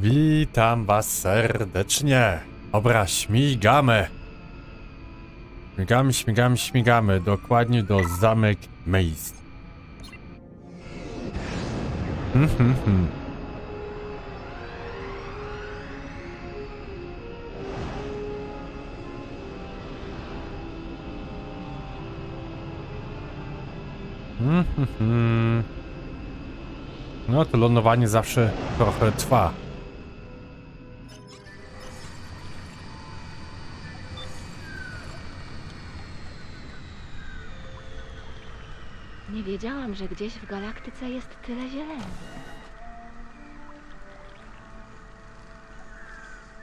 Witam was serdecznie. Dobra, śmigamy. Śmigamy, śmigamy, śmigamy. Dokładnie do zamek Maze. Hmm, hmm, hmm. Hmm, hmm, hmm. No to lądowanie zawsze trochę trwa. Wiedziałam, że gdzieś w galaktyce jest tyle zieleni.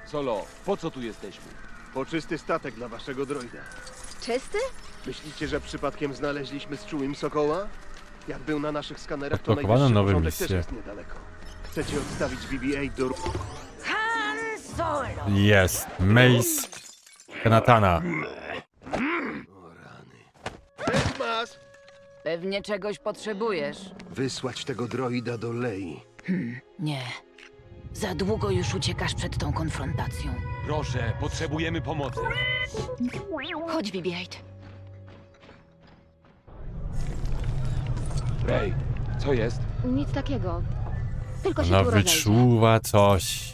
Solo, po co tu jesteśmy? Poczysty statek dla waszego droida. Czysty? Myślicie, że przypadkiem znaleźliśmy z czułym sokoła? Jak był na naszych skanerach, to Odblokowano najwyższy nowe porządek misje. też jest niedaleko. Chcecie odstawić BB-8 do... Han Solo! Jest Maze Kanatana. Pewnie czegoś potrzebujesz. Wysłać tego droida do Lei. Nie. Za długo już uciekasz przed tą konfrontacją. Proszę, potrzebujemy pomocy. Chodź, BB-8. Rej, co jest? Nic takiego. Tylko się Ona tu rozejrzę. wyczuwa coś.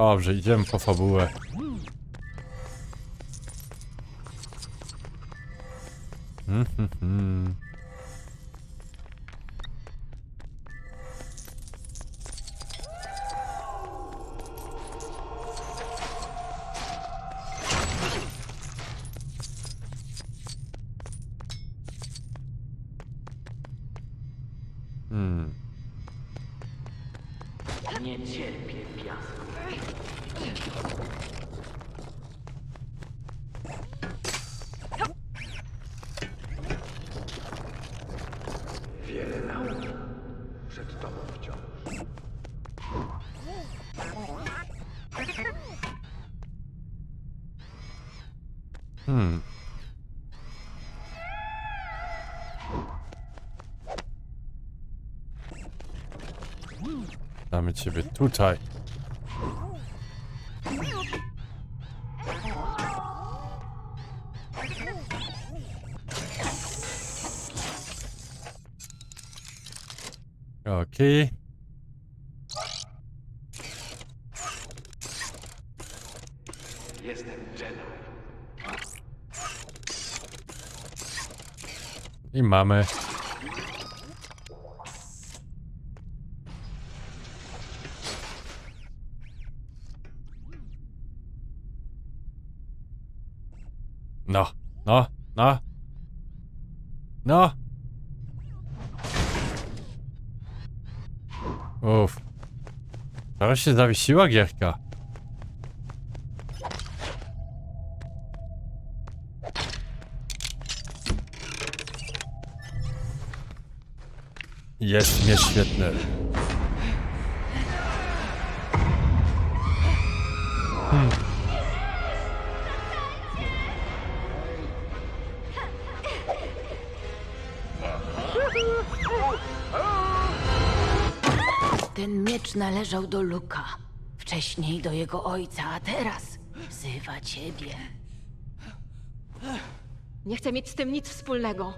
Dobrze, idziemy po fabułę. Damy ciebie tutaj. Okej. I mamy. No, no, no. Uff. Teraz się zawiesiła gierka. Jest mnie świetny. Ten miecz należał do Luka. Wcześniej do jego ojca, a teraz wzywa ciebie. Nie chcę mieć z tym nic wspólnego.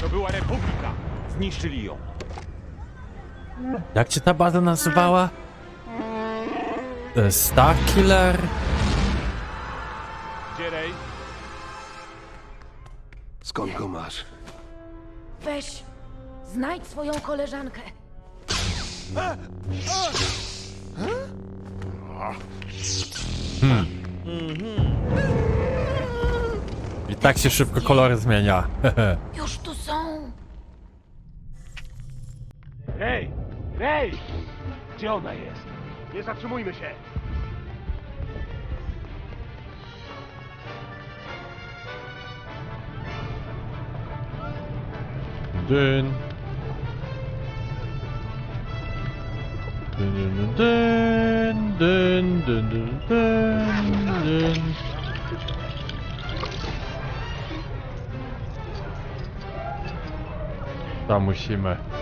To była Republika. Zniszczyli ją. Jak cię ta baza nazywała? E, Star Killer? Skąd go masz? Weź, znajdź swoją koleżankę. I tak się szybko kolory zmienia. Już tu są. Rej! Rej! Gdzie ona jest? Nie zatrzymujmy się! Dyn. Dyn, dyn, dyn, dyn, dyn, dyn, dyn, dyn. Tam musimy.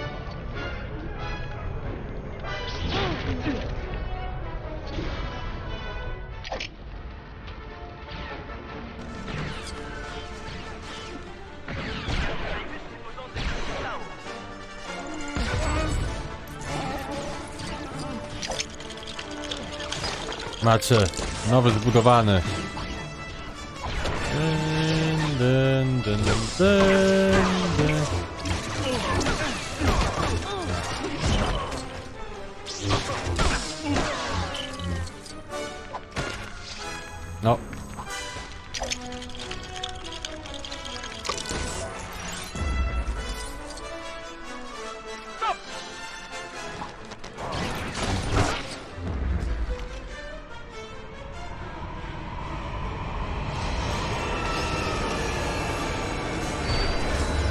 Macie nowy zbudowany. Dyn, dyn, dyn, dyn,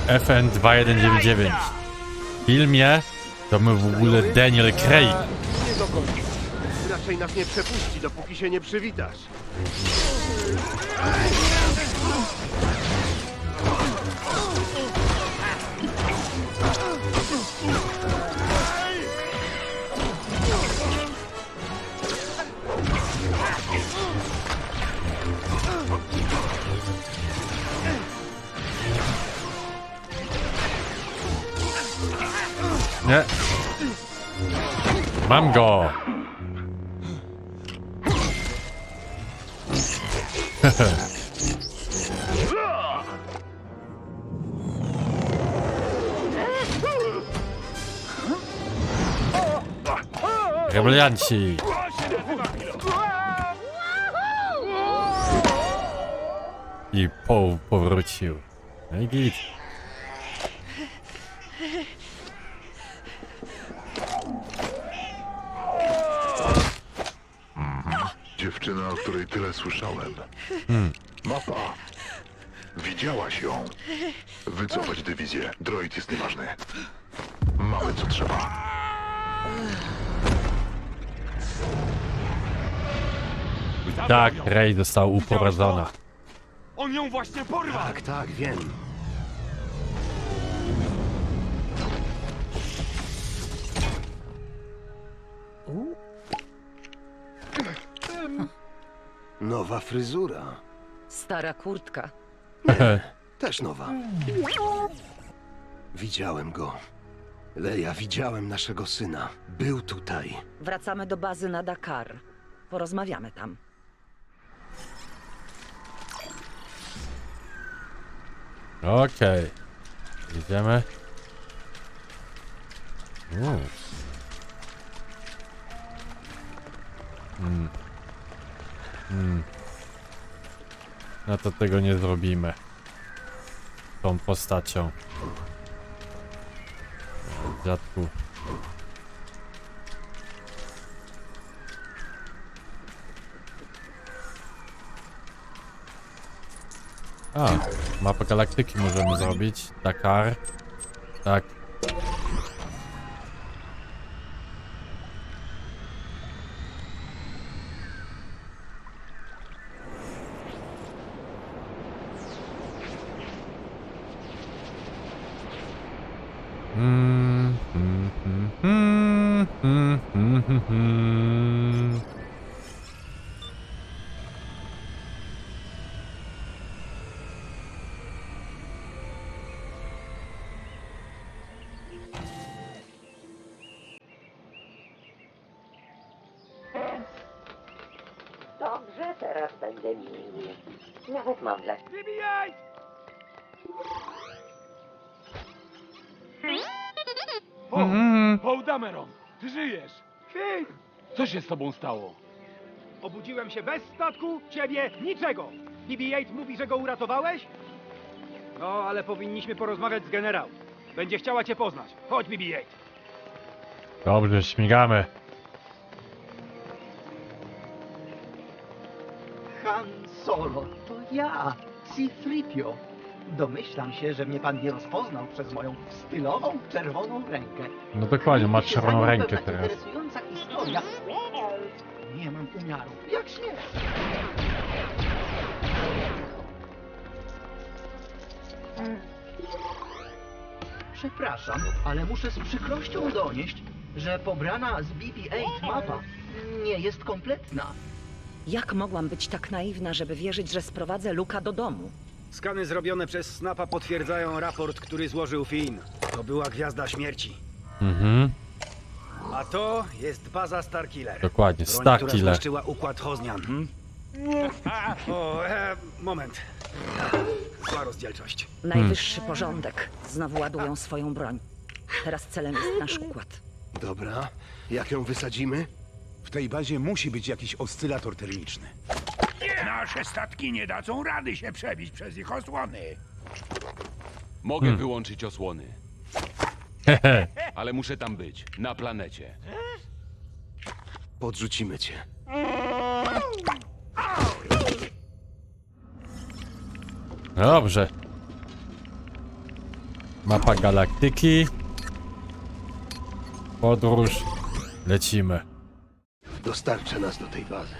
FN2199. W filmie to my w ogóle Daniel Craig. Nie dokończył. Raczej nas nie przepuści, dopóki się nie przywitasz. I Paul powrócił. No i git. Słyszałem. Mapa. Widziałaś ją. Wycofać dywizję. Droid jest nieważny. Mamy co trzeba. Tak. Rey został uprowadzona. On ją właśnie porwał! Tak, tak, wiem. Nowa fryzura. Stara kurtka. Też nowa. Widziałem go. Leja, widziałem naszego syna. Był tutaj. Wracamy do bazy na Dakar. Porozmawiamy tam. Okej. Idziemy. Hmm. Hmm. No to tego nie zrobimy. Tą postacią. Dziadku. A, mapę galaktyki możemy zrobić. Dakar. Tak. Mm, mm, mm, mm, mm, mm, mm, mm. Dobrze, teraz będę miły. Nawet mam dla BB-8! Paul, Mhm. Paul Dameron, ty żyjesz! Finn! Co się z tobą stało? Obudziłem się bez statku, ciebie niczego. BB-8 mówi, że go uratowałeś? No, ale powinniśmy porozmawiać z generałem. Będzie chciała cię poznać. Chodź, BB-8. Dobrze, śmigamy. Han Solo, to ja, Cifripio. Domyślam się, że mnie pan nie rozpoznał przez moją stylową, czerwoną rękę. No dokładnie, ma Kryje się za czerwoną nią rękę pewna teraz. interesująca historia. Nie mam umiaru. Jak śmiesz? Przepraszam, ale muszę z przykrością donieść, że pobrana z BB-8 mapa nie jest kompletna. Jak mogłam być tak naiwna, żeby wierzyć, że sprowadzę Luka do domu? Skany zrobione przez Snapa potwierdzają raport, który złożył Finn. To była Gwiazda Śmierci. Mhm, A to jest baza Starkiller. dokładnie, Broń, która Killer. zniszczyła układ Hoznian. Hmm? O, e, moment. Zła rozdzielczość. Najwyższy porządek. Znowu ładują swoją broń. Teraz celem jest nasz układ. Dobra, jak ją wysadzimy? W tej bazie musi być jakiś oscylator termiczny. Nasze statki nie dadzą rady się przebić przez ich osłony. Mogę wyłączyć osłony, Hehe. ale muszę tam być, na planecie. Podrzucimy cię. Dobrze. Mapa galaktyki. Podróż. Lecimy. Dostarczę nas do tej bazy.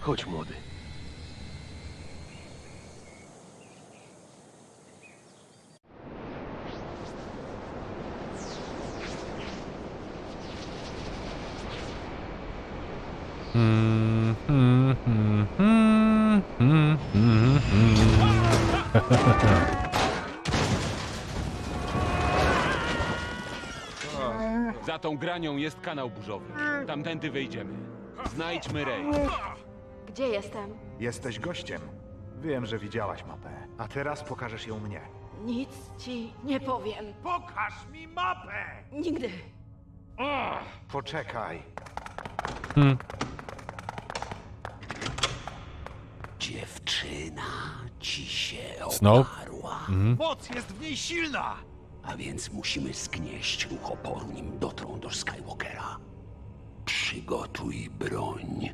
Chodź, młody. Hmm, hmm, hmm, hmm, hmm, hmm, hmm. Tą granią jest kanał burzowy. Tamtędy wejdziemy. Znajdźmy Rej. Gdzie jestem? Jesteś gościem. Wiem, że widziałaś mapę, a teraz pokażesz ją mnie. Nic ci nie powiem. Pokaż mi mapę! Nigdy. Poczekaj. Hmm. Dziewczyna ci się Snow? oparła, Mhm. Moc jest w niej silna! A więc musimy zgnieść ruch oporu, nim dotrą do Skywalkera. Przygotuj broń.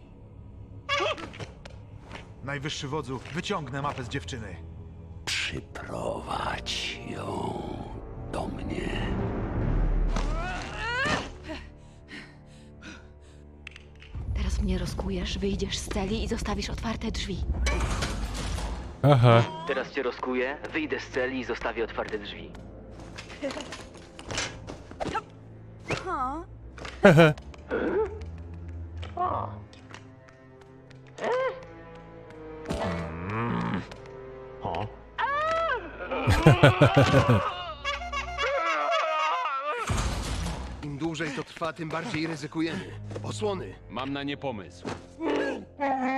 Najwyższy wodzu, wyciągnę mapę z dziewczyny. Przyprowadź ją do mnie. Teraz mnie rozkujesz, wyjdziesz z celi i zostawisz otwarte drzwi. Aha. Teraz cię rozkuję, wyjdę z celi i zostawię otwarte drzwi. Im dłużej to trwa, tym bardziej ryzykujemy. Osłony. Mam na nie pomysł.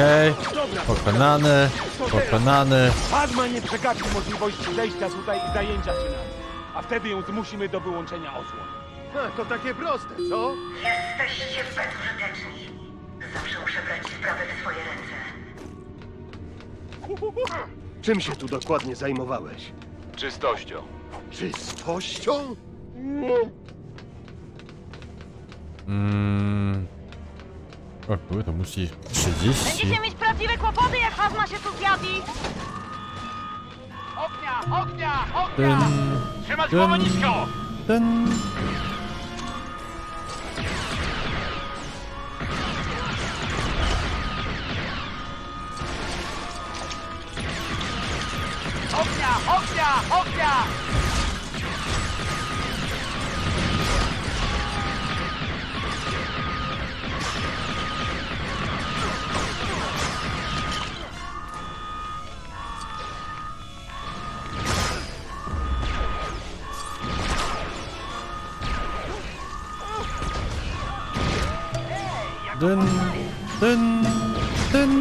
Okej. Pokonany. Pokonany. Padma nie przegapi możliwości zejścia tutaj i zajęcia się nami. A wtedy ją zmusimy do wyłączenia osłon. Ha, to takie proste, co? Jesteście bezużyteczni. Zawsze muszę brać sprawę w swoje ręce. Czym się tu dokładnie zajmowałeś? Czystością. Czystością? Mm. O kurde, to musi 30. mieć prawdziwe kłopoty, jak Hazma się tu zjawi. Ognia! Ognia! Dyn, Trzymać głowę nisko! dyn. Ognia! Ognia! Ognia! Dyn, dyn, dyn.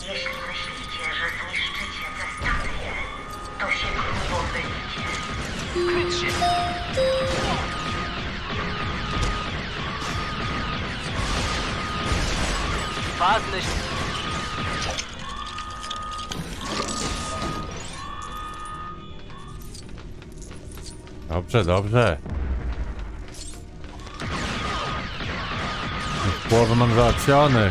Jeśli myślicie, że zniszczycie tę stację, to się grubo Dobrze, dobrze. Już Połowę mam załatwiony.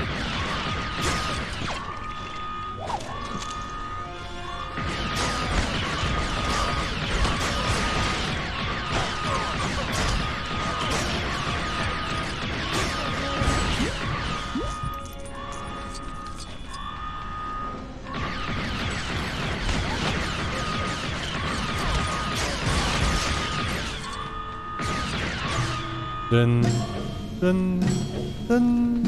Dyn, dyn, dyn.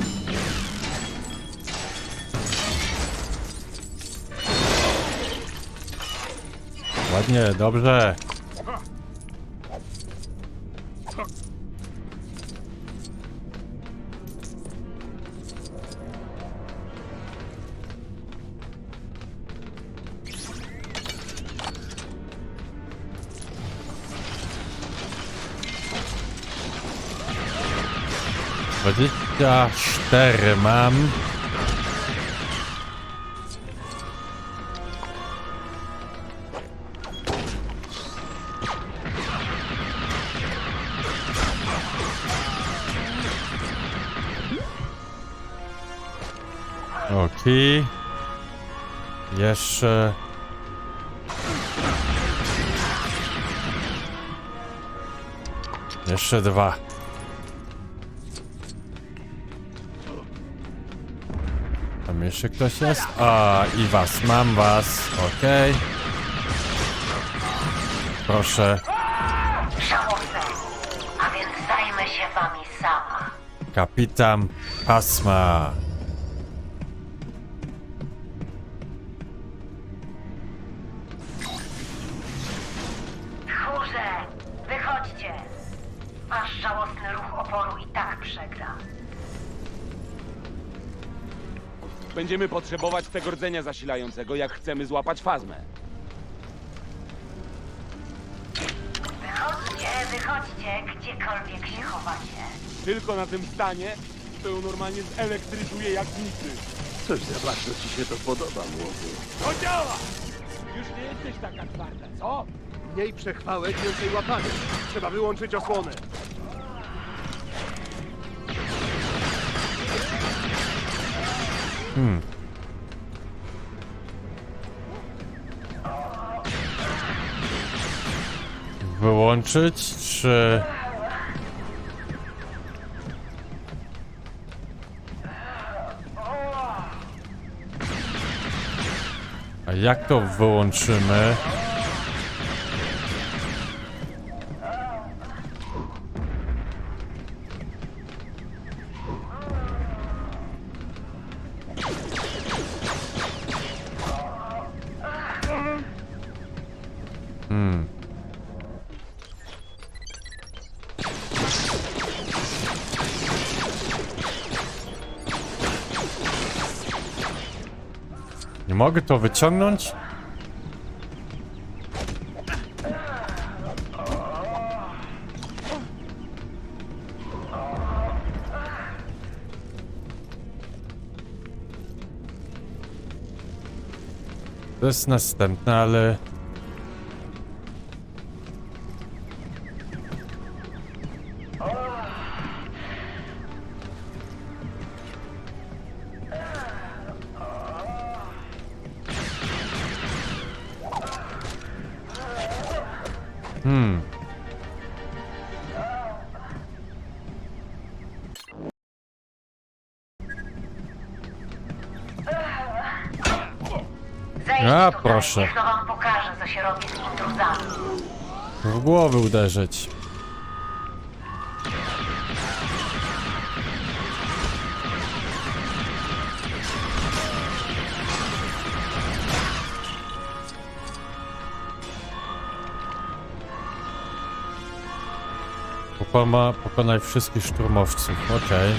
Ładnie, dobrze. Dwadzieścia cztery mam. Okej. Jeszcze... Jeszcze dwa. Jeszcze ktoś jest? A, i was, mam was, okej. Proszę, Żałosne. A więc zajmę się wami sama. kapitan Pasma. Będziemy potrzebować tego rdzenia zasilającego, jak chcemy złapać fazmę. Wychodźcie, wychodźcie, gdziekolwiek się chowacie. Tylko na tym stanie to ją normalnie zelektryzuje jak nicy. Coś za bardzo ci się to podoba, młody. To działa! Już nie jesteś taka twarda, co? Mniej przechwałek, więcej łapania. Trzeba wyłączyć osłonę. Hmm. Wyłączyć, czy... A jak to wyłączymy? Mogę to wyciągnąć? To jest następne, ale... proszę. wam pokaże, co się robi z intruzami. W głowę uderzyć. Pokona, pokonaj wszystkich szturmowców, okej.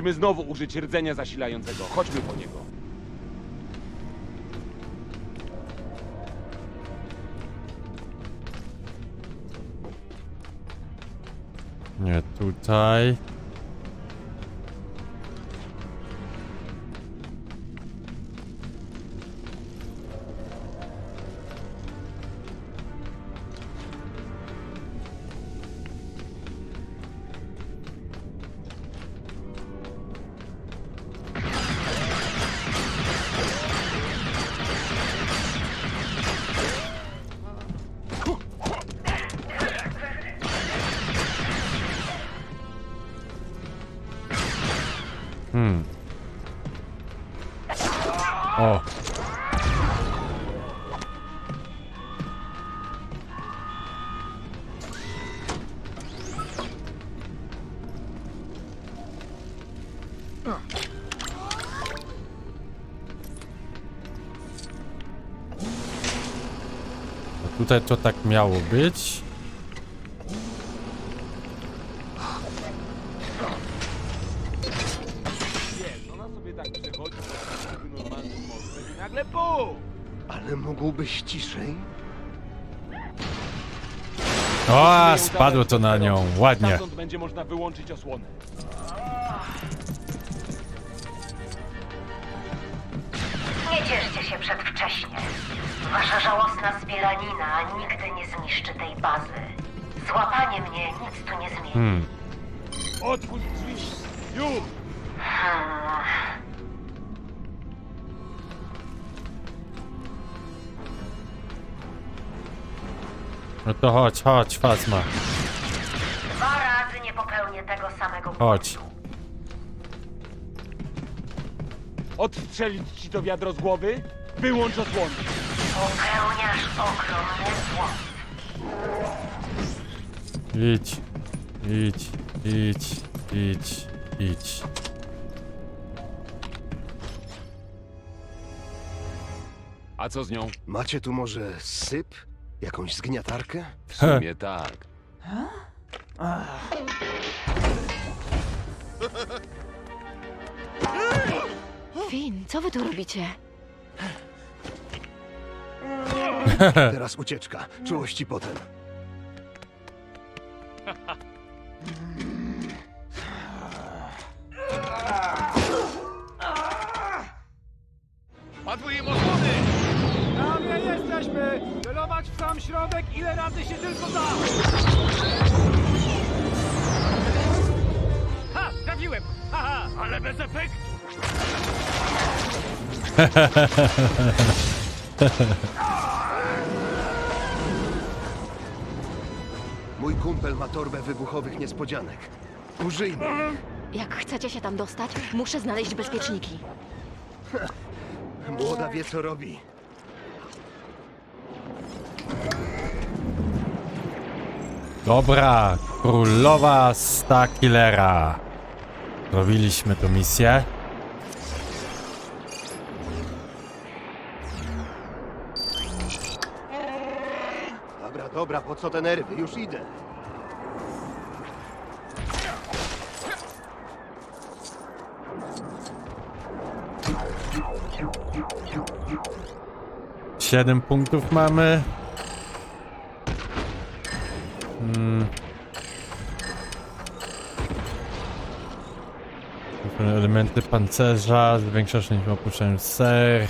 Musimy znowu użyć rdzenia zasilającego. Chodźmy po niego. Nie, tutaj. A Tutaj to tak miało być. Ona sobie tak przechodzi po normalnym mostem i nagle BUM! Ale mógłbyś ciszej? O, spadło to na nią. Ładnie. Stamtąd będzie można wyłączyć osłonę. Cieszcie się przedwcześnie. Wasza żałosna zbieranina nigdy nie zniszczy tej bazy. Złapanie mnie nic tu nie zmieni. Hmm. Otwórz drzwi! Już! Hmm. No to chodź, chodź, Fazma. Dwa razy nie popełnię tego samego Chodź. Odstrzelić ci to wiadro z głowy? Wyłącz osłonę! Popełniasz ogromny błąd. Idź. Idź, idź, idź, idź. A co z nią? Macie tu może syp? Jakąś zgniatarkę? W sumie tak. Finn, co wy tu robicie? Teraz ucieczka. Czułości potem. Mój kumpel ma torbę wybuchowych niespodzianek. Użyjmy. Jak chcecie się tam dostać, muszę znaleźć bezpieczniki. Młoda wie co robi. Dobra, królowa Stakilera. Zrobiliśmy tu misję. Dobra, po co te nerwy? Już idę. Siedem punktów mamy. Hmm. Elementy pancerza, zwiększasz liczbę opuszczeń ser.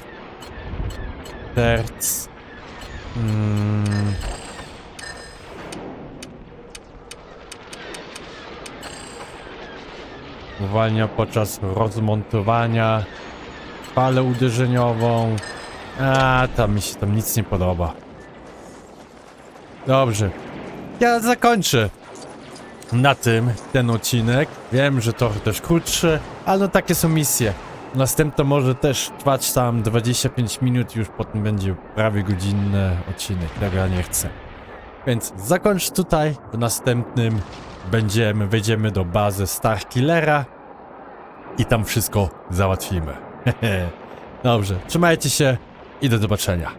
Terc. Hmm. Podczas rozmontowania. Falę uderzeniową. A, tam mi się tam nic nie podoba. Dobrze. Ja zakończę na tym ten odcinek. Wiem, że trochę też krótszy, ale no takie są misje. Następno może też trwać tam 25 minut, już potem będzie prawie godzinny odcinek. Tego ja nie chcę. Więc zakończ tutaj. W następnym będziemy, wejdziemy do bazy Starkillera i tam wszystko załatwimy. Dobrze, trzymajcie się i do zobaczenia.